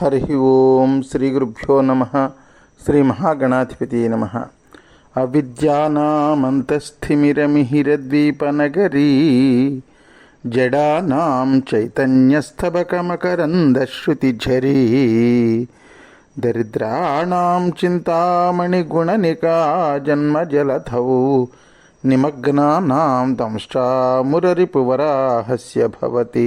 హరి ఓం శ్రీ గురుభ్యో నమ శ్రీ మహాగణాధిపతి నమ అవిద్యానామంతస్థిమిరమిహిరద్వీపనగరీ జడానాం చైతన్యస్తబకమకరందశ్రుతిఝరీ దరిద్రాణం చింతామణిగుణనికా జన్మజలధౌ నిమగ్నానాం దంష్టామురరిపువరాహస్య భవతి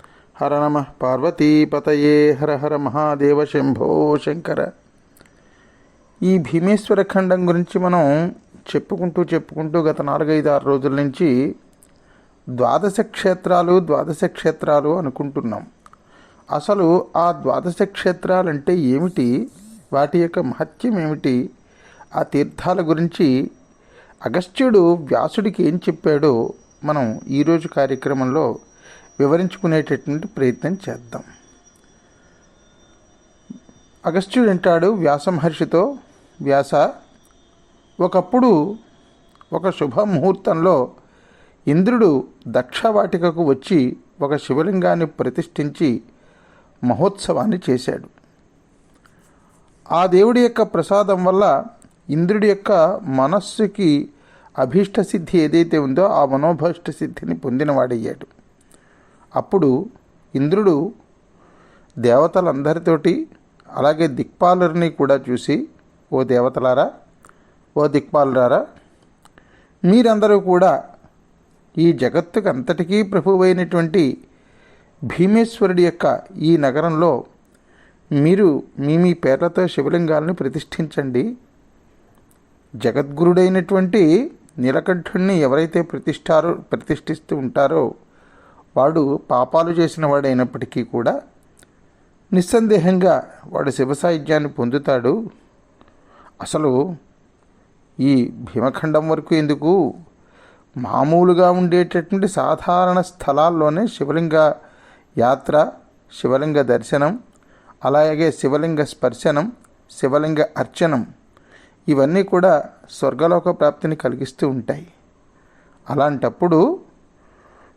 హర నమ పార్వతీపతయే హర హర మహాదేవ శంభో శంకర. ఈ భీమేశ్వర ఖండం గురించి మనం చెప్పుకుంటూ చెప్పుకుంటూ గత నాలుగైదు ఆరు రోజుల నుంచి ద్వాదశ క్షేత్రాలు ద్వాదశ క్షేత్రాలు అనుకుంటున్నాం. అసలు ఆ ద్వాదశ క్షేత్రాలు అంటే ఏమిటి? వాటి యొక్క మహత్యం ఏమిటి? ఆ తీర్థాల గురించి అగస్త్యుడు వ్యాసుడికి ఏం చెప్పాడో మనం ఈరోజు కార్యక్రమంలో వివరించుకునేటటువంటి ప్రయత్నం చేద్దాం. అగస్త్యుడు అంటాడు వ్యాసమహర్షితో వ్యాస ఒకప్పుడు ఒక శుభముహూర్తంలో ఇంద్రుడు దక్షవాటికకు వచ్చి ఒక శివలింగాన్ని ప్రతిష్ఠించి మహోత్సవాన్ని చేశాడు. ఆ దేవుడి యొక్క ప్రసాదం వల్ల ఇంద్రుడి యొక్క మనస్సుకి అభీష్ట సిద్ధి ఏదైతే ఉందో ఆ మనోభీష్ట సిద్ధిని పొందినవాడయ్యాడు. అప్పుడు ఇంద్రుడు దేవతలందరితోటి అలాగే దిక్పాలరిని కూడా చూసి ఓ దేవతలారా ఓ దిక్పాలరారా మీరందరూ కూడా ఈ జగత్తుకు అంతటికీ ప్రభువైనటువంటి భీమేశ్వరుడి యొక్క ఈ నగరంలో మీరు మీ మీ పేర్లతో శివలింగాలను ప్రతిష్ఠించండి. జగద్గురుడైనటువంటి నీలకంఠుణ్ణి ఎవరైతే ప్రతిష్టారో ప్రతిష్ఠిస్తూ ఉంటారో వాడు పాపాలు చేసిన వాడైనప్పటికీ కూడా నిస్సందేహంగా వాడు శివసాయుధ్యాన్ని పొందుతాడు. అసలు ఈ భీమఖండం వరకు ఎందుకు? మామూలుగా ఉండేటటువంటి సాధారణ స్థలాల్లోనే శివలింగ యాత్ర శివలింగ దర్శనం అలాగే శివలింగ స్పర్శనం శివలింగ అర్చనం ఇవన్నీ కూడా స్వర్గలోక ప్రాప్తిని కలిగిస్తూ ఉంటాయి. అలాంటప్పుడు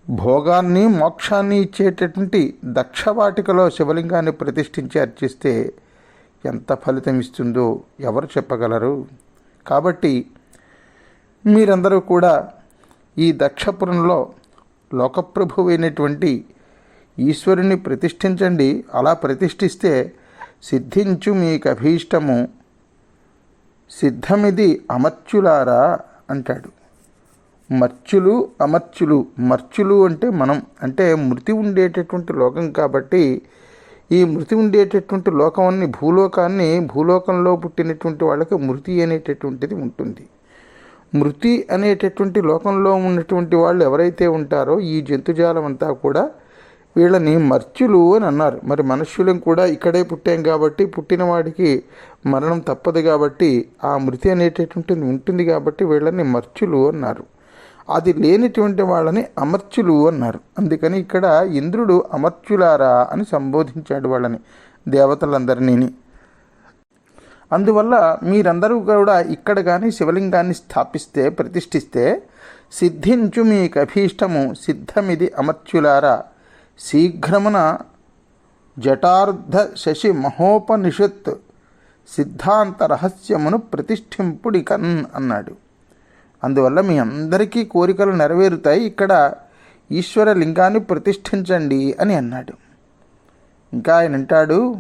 భోగాన్ని మోక్షాన్ని ఇచ్చేటటువంటి దక్షవాటికలో శివలింగాన్ని ప్రతిష్ఠించి అర్చిస్తే ఎంత ఫలితం ఇస్తుందో ఎవరు చెప్పగలరు? కాబట్టి మీరందరూ కూడా ఈ దక్షపురంలో లోకప్రభువైనటువంటి ఈశ్వరుని ప్రతిష్ఠించండి. అలా ప్రతిష్ఠిస్తే సిద్ధించు మీకు అభీష్టము. సిద్ధమిది అమర్చులారా అంటాడు. మర్చులు అమర్చులు. మర్చులు అంటే మనం అంటే మృతి ఉండేటటువంటి లోకం కాబట్టి ఈ మృతి ఉండేటటువంటి లోకాన్ని భూలోకాన్ని భూలోకంలో పుట్టినటువంటి వాళ్ళకి మృతి అనేటటువంటిది ఉంటుంది. మృతి అనేటటువంటి లోకంలో ఉన్నటువంటి వాళ్ళు ఎవరైతే ఉంటారో ఈ జంతుజాలం అంతా కూడా వీళ్ళని మర్చులు అని అన్నారు. మరి మనుష్యులం కూడా ఇక్కడే పుట్టాం కాబట్టి పుట్టిన వాడికి మరణం తప్పదు కాబట్టి ఆ మృతి అనేటటువంటిది ఉంటుంది కాబట్టి వీళ్ళని మర్చులు అన్నారు. అది లేనిటువంటి వాళ్ళని అమర్చులు అన్నారు. అందుకని ఇక్కడ ఇంద్రుడు అమర్చులారా అని సంబోధించాడు వాళ్ళని దేవతలందరినీ అందువల్ల మీరందరూ కూడా ఇక్కడ కానీ శివలింగాన్ని స్థాపిస్తే ప్రతిష్ఠిస్తే సిద్ధించు మీకు అభీష్టము సిద్ధమిది అమర్చులారా. శీఘ్రమున జటార్ధ శశి మహోపనిషత్ సిద్ధాంత రహస్యమును ప్రతిష్ఠింపుడి కన్ అన్నాడు. అందువల్ల మీ అందరికీ కోరికలు నెరవేరుతాయి. ఇక్కడ ఈశ్వర లింగాన్ని ప్రతిష్ఠించండి అని అన్నాడు. ఇంకా ఆయన అంటాడు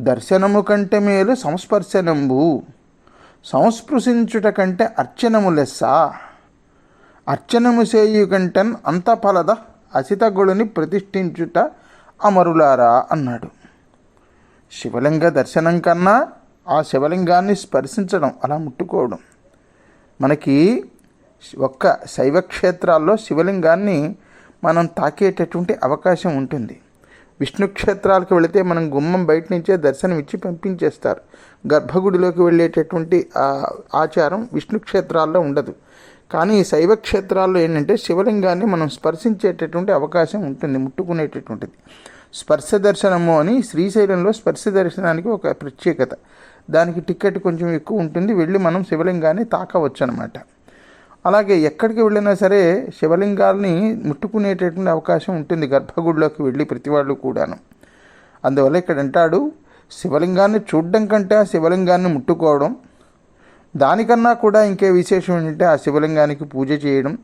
దర్శనము కంటే మేలు సంస్పర్శనంబు. సంస్పృశించుట కంటే అర్చనము లెస్స. అర్చనము చేయు కంటెన్ అంత ఫలద అసితగుడిని ప్రతిష్ఠించుట అమరులారా అన్నాడు. శివలింగ దర్శనం కన్నా ఆ శివలింగాన్ని స్పర్శించడం అలా ముట్టుకోవడం. మనకి ఒక్క శైవ క్షేత్రాల్లో శివలింగాన్ని మనం తాకేటటువంటి అవకాశం ఉంటుంది. విష్ణు క్షేత్రాలకు వెళితే మనం గుమ్మం బయట నుంచే దర్శనం ఇచ్చి పంపించేస్తారు. గర్భగుడిలోకి వెళ్ళేటటువంటి ఆచారం విష్ణు క్షేత్రాల్లో ఉండదు. కానీ ఈ శైవ క్షేత్రాల్లో ఏంటంటే శివలింగాన్ని మనం స్పర్శించేటటువంటి అవకాశం ఉంటుంది ముట్టుకునేటటువంటిది. స్పర్శ దర్శనము అని శ్రీశైలంలో స్పర్శ దర్శనానికి ఒక ప్రత్యేకత. దానికి టికెట్ కొంచెం ఎక్కువ ఉంటుంది. వెళ్ళి మనం శివలింగాన్ని తాకవచ్చు అనమాట అలాగే ఎక్కడికి వెళ్ళినా సరే శివలింగాల్ని ముట్టుకునేటటువంటి అవకాశం ఉంటుంది. గర్భగుడిలోకి వెళ్ళి ప్రతి వాళ్ళు కూడాను. అందువల్ల ఇక్కడ అంటాడు శివలింగాన్ని చూడడం కంటే ఆ శివలింగాన్ని ముట్టుకోవడం. దానికన్నా కూడా ఇంకే విశేషం ఏంటంటే ఆ శివలింగానికి పూజ చేయడం.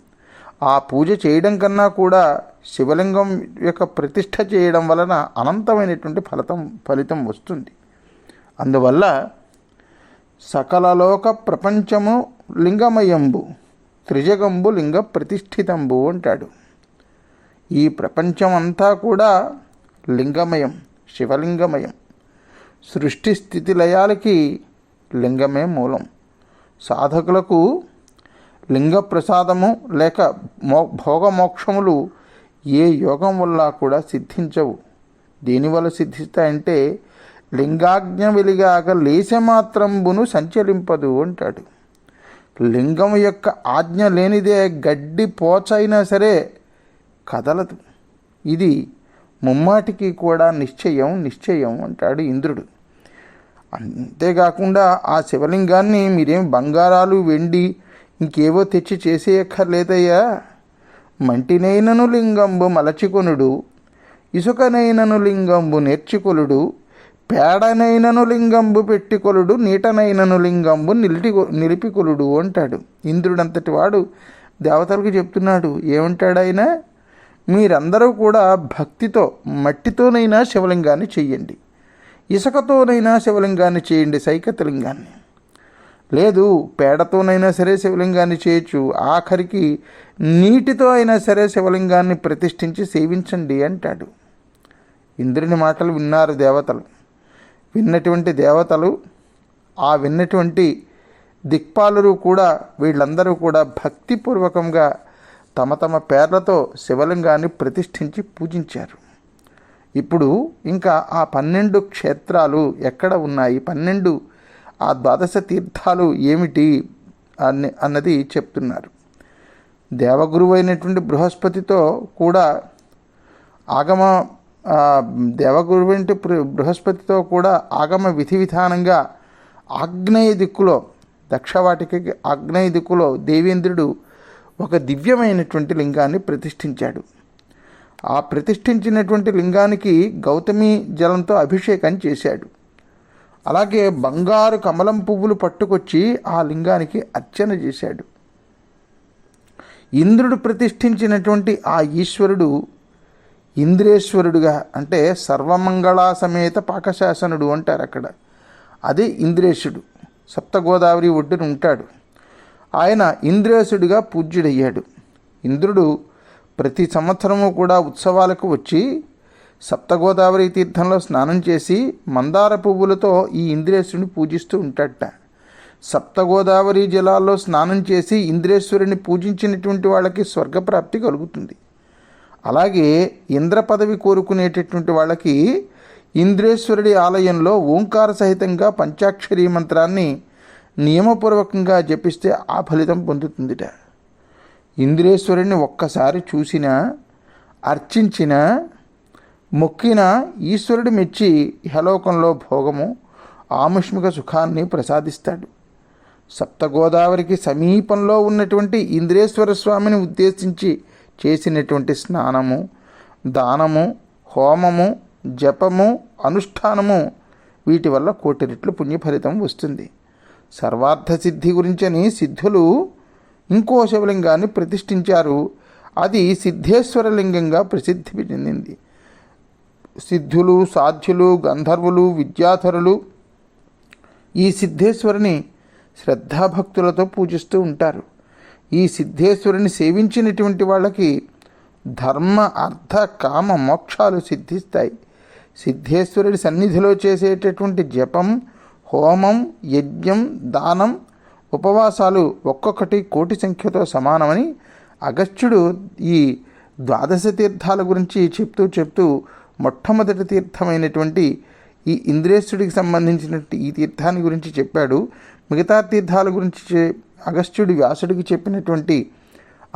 ఆ పూజ చేయడం కన్నా కూడా శివలింగం యొక్క ప్రతిష్ట చేయడం వలన అనంతమైనటువంటి ఫలితం ఫలితం వస్తుంది. అందువల్ల సకలలోక ప్రపంచము లింగమయంబు త్రిజగంబు లింగ ప్రతిష్ఠితంబు అంటాడు. ఈ ప్రపంచం అంతా కూడా లింగమయం శివలింగమయం. సృష్టి స్థితి లయాలకి లింగమే మూలం. సాధకులకు లింగ ప్రసాదము లేక మో భోగమోక్షములు ఏ యోగం వల్ల కూడా సిద్ధించవు. దీనివల్ల సిద్ధిస్తాయంటే లింగాజ్ఞ వెలిగాక లేశమాత్రంబును సంచలింపదు అంటాడు. లింగం యొక్క ఆజ్ఞ లేనిదే గడ్డి పోచైనా సరే కదలదు. ఇది ముమ్మాటికి కూడా నిశ్చయం నిశ్చయం అంటాడు ఇంద్రుడు. అంతేకాకుండా ఆ శివలింగాన్ని మీరేం బంగారాలు వెండి ఇంకేవో తెచ్చి చేసేయక్కర్లేదయ్యా. మంటినైనను లింగంబు మలచికొనుడు ఇసుకనైనను లింగంబు నేర్చుకొలుడు పేడనైనను లింగంబు పెట్టికొలుడు నీటనైనను లింగంబు నిలిటి నిలిపికొలుడు అంటాడు. ఇంద్రుడంతటి వాడు దేవతలకు చెప్తున్నాడు ఏమంటాడైనా మీరందరూ కూడా భక్తితో మట్టితోనైనా శివలింగాన్ని చెయ్యండి. ఇసుకతోనైనా శివలింగాన్ని చేయండి సైకతలింగాన్ని. లేదు పేడతోనైనా సరే శివలింగాన్ని చేయొచ్చు. ఆఖరికి నీటితో అయినా సరే శివలింగాన్ని ప్రతిష్ఠించి సేవించండి అంటాడు. ఇంద్రుని మాటలు విన్నారు దేవతలు. విన్నటువంటి దేవతలు ఆ విన్నటువంటి దిక్పాలురు కూడా వీళ్ళందరూ కూడా భక్తిపూర్వకంగా తమ తమ పేర్లతో శివలింగాన్ని ప్రతిష్ఠించి పూజించారు. ఇప్పుడు ఇంకా ఆ పన్నెండు క్షేత్రాలు ఎక్కడ ఉన్నాయి? పన్నెండు ఆ ద్వాదశ తీర్థాలు ఏమిటి అన్ని అన్నది చెప్తున్నారు. దేవగురువు అయినటువంటి బృహస్పతితో కూడా ఆగమ దేవగురువు బృహస్పతితో కూడా ఆగమ విధి విధానంగా ఆగ్నేయ దిక్కులో దక్షవాటికి ఆగ్నేయ దిక్కులో దేవేంద్రుడు ఒక దివ్యమైనటువంటి లింగాన్ని ప్రతిష్ఠించాడు. ఆ ప్రతిష్ఠించినటువంటి లింగానికి గౌతమి జలంతో అభిషేకం చేశాడు. అలాగే బంగారు కమలం పువ్వులు పట్టుకొచ్చి ఆ లింగానికి అర్చన చేశాడు. ఇంద్రుడు ప్రతిష్ఠించినటువంటి ఆ ఈశ్వరుడు ఇంద్రేశ్వరుడుగా అంటే సర్వమంగళా సమేత పాకశాసనుడు అంటారు అక్కడ. అదే ఇంద్రేశుడు సప్తగోదావరి ఒడ్డున ఉంటాడు. ఆయన ఇంద్రేశుడిగా పూజ్యుడయ్యాడు. ఇంద్రుడు ప్రతి సంవత్సరము కూడా ఉత్సవాలకు వచ్చి సప్తగోదావరి తీర్థంలో స్నానం చేసి మందార పువ్వులతో ఈ ఇంద్రేశ్వరుని పూజిస్తూ ఉంటాడట. సప్తగోదావరి జలాల్లో స్నానం చేసి ఇంద్రేశ్వరుని పూజించినటువంటి వాళ్ళకి స్వర్గప్రాప్తి కలుగుతుంది. అలాగే ఇంద్ర పదవి కోరుకునేటటువంటి వాళ్ళకి ఇంద్రేశ్వరుడి ఆలయంలో ఓంకార సహితంగా పంచాక్షరీ మంత్రాన్ని నియమపూర్వకంగా జపిస్తే ఆ ఫలితం పొందుతుందిట. ఇంద్రేశ్వరుడిని ఒక్కసారి చూసినా అర్చించిన మొక్కిన ఈశ్వరుడు మెచ్చి ఇహలోకంలో భోగము ఆముష్మిక సుఖాన్ని ప్రసాదిస్తాడు. సప్తగోదావరికి సమీపంలో ఉన్నటువంటి ఇంద్రేశ్వర స్వామిని ఉద్దేశించి చేసినటువంటి స్నానము దానము హోమము జపము అనుష్ఠానము వీటి వల్ల కోటి రెట్లు పుణ్యఫలితం వస్తుంది. సర్వార్థ సిద్ధి గురించని సిద్ధులు ఇంకో శివలింగాన్ని ప్రతిష్ఠించారు. అది సిద్ధేశ్వరలింగంగా ప్రసిద్ధి చెందింది. సిద్ధులు సాధ్యులు గంధర్వులు విద్యాధరులు ఈ సిద్ధేశ్వరుని శ్రద్ధాభక్తులతో పూజిస్తూ ఉంటారు. ఈ సిద్ధేశ్వరుని సేవించినటువంటి వాళ్ళకి ధర్మ అర్థ కామ మోక్షాలు సిద్ధిస్తాయి. సిద్ధేశ్వరుడి సన్నిధిలో చేసేటటువంటి జపం హోమం యజ్ఞం దానం ఉపవాసాలు ఒక్కొక్కటి కోటి సంఖ్యతో సమానమని అగస్త్యుడు ఈ ద్వాదశ తీర్థాల గురించి చెప్తూ చెప్తూ మొట్టమొదటి తీర్థమైనటువంటి ఈ ఇంద్రేశ్వరుడికి సంబంధించినటువంటి ఈ తీర్థాన్ని గురించి చెప్పాడు. మిగతా తీర్థాల గురించి అగస్త్యుడి వ్యాసుడికి చెప్పినటువంటి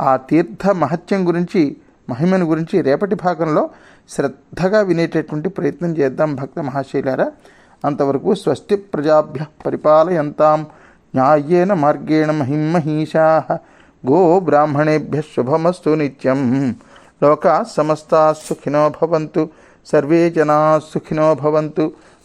ఆ తీర్థ మహత్యం గురించి మహిమను గురించి రేపటి భాగంలో శ్రద్ధగా వినేటటువంటి ప్రయత్నం చేద్దాం భక్త మహాశైలారా. అంతవరకు స్వస్తి ప్రజాభ్య పరిపాలయంతాం. న్యాయేన మార్గేణ మహిమహీషా. గో బ్రాహ్మణేభ్య శుభమస్తు నిత్యం. లోకా సమస్తా సుఖినో భవంతు. సర్వే జనా సుఖినో భవంతు.